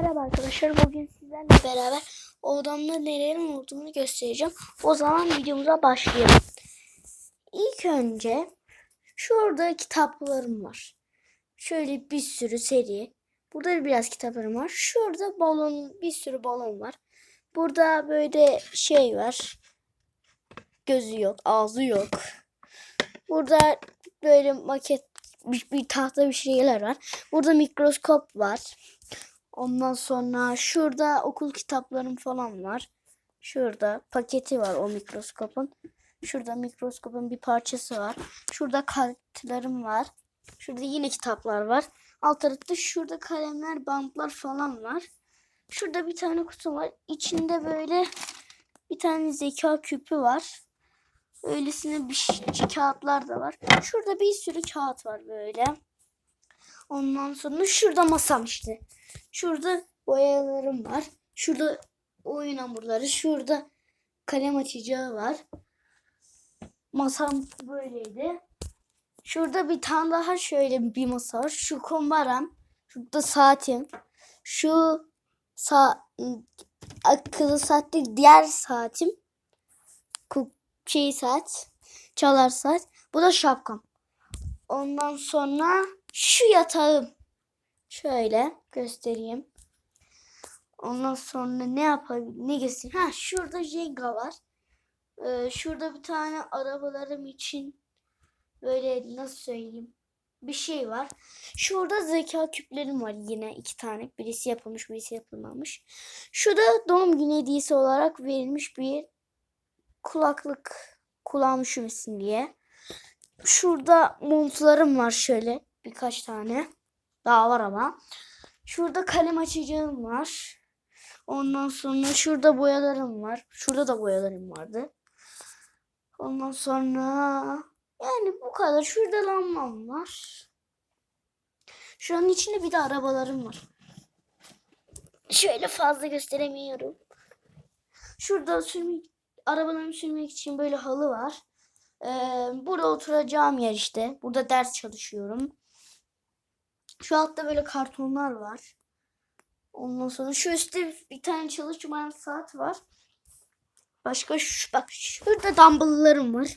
Merhaba arkadaşlar. Bugün sizlerle beraber odamda nelerin olduğunu göstereceğim. O zaman videomuza başlayalım. İlk önce şurada kitaplarım var. Şöyle bir sürü seri. Burada da biraz kitaplarım var. Şurada balon, bir sürü balon var. Burada böyle şey var. Gözü yok, ağzı yok. Burada böyle maket bir, bir tahta bir şeyler var. Burada mikroskop var. Ondan sonra şurada okul kitaplarım falan var. Şurada paketi var o mikroskopun. Şurada mikroskopun bir parçası var. Şurada kartlarım var. Şurada yine kitaplar var. Alt tarafta şurada kalemler, bantlar falan var. Şurada bir tane kutu var. İçinde böyle bir tane zeka küpü var. Öylesine bir şey- kağıtlar da var. Şurada bir sürü kağıt var böyle. Ondan sonra şurada masam işte. Şurada boyalarım var. Şurada oyun hamurları. Şurada kalem açacağı var. Masam böyleydi. Şurada bir tane daha şöyle bir masa var. Şu kumbaram. Şurada saatim. Şu sa akıllı saat değil, diğer saatim. Şey saat. Çalar saat. Bu da şapkam. Ondan sonra şu yatağım. Şöyle göstereyim. Ondan sonra ne yapabilirim? Ne göstereyim? Ha şurada Jenga var. Ee, şurada bir tane arabalarım için böyle nasıl söyleyeyim? Bir şey var. Şurada zeka küplerim var yine iki tane. Birisi yapılmış, birisi yapılmamış. Şurada doğum günü hediyesi olarak verilmiş bir kulaklık kulağım üşümesin diye. Şurada montlarım var şöyle birkaç tane. Daha var ama. Şurada kalem açacağım var. Ondan sonra şurada boyalarım var. Şurada da boyalarım vardı. Ondan sonra yani bu kadar. Şurada lambam var. Şuranın içinde bir de arabalarım var. Şöyle fazla gösteremiyorum. Şurada sürmek, arabalarımı sürmek için böyle halı var. Ee, burada oturacağım yer işte. Burada ders çalışıyorum. Şu altta böyle kartonlar var. Ondan sonra şu üstte bir tane çalışmayan saat var. Başka şu bak şurada dumbbell'larım var.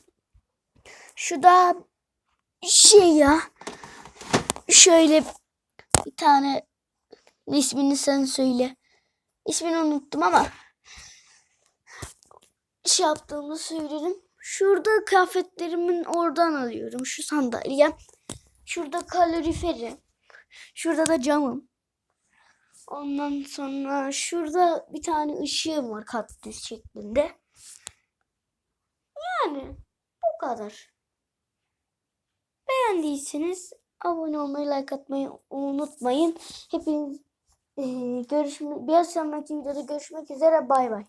Şu da şey ya. Şöyle bir tane ismini sen söyle. İsmini unuttum ama şey yaptığımı söylerim. Şurada kıyafetlerimin oradan alıyorum. Şu sandalye. Şurada kaloriferi. Şurada da camım. Ondan sonra şurada bir tane ışığım var kaktüs şeklinde. Yani bu kadar. Beğendiyseniz abone olmayı, like atmayı unutmayın. Hepiniz eee görüşme, bir sonraki videoda görüşmek üzere. Bay bay.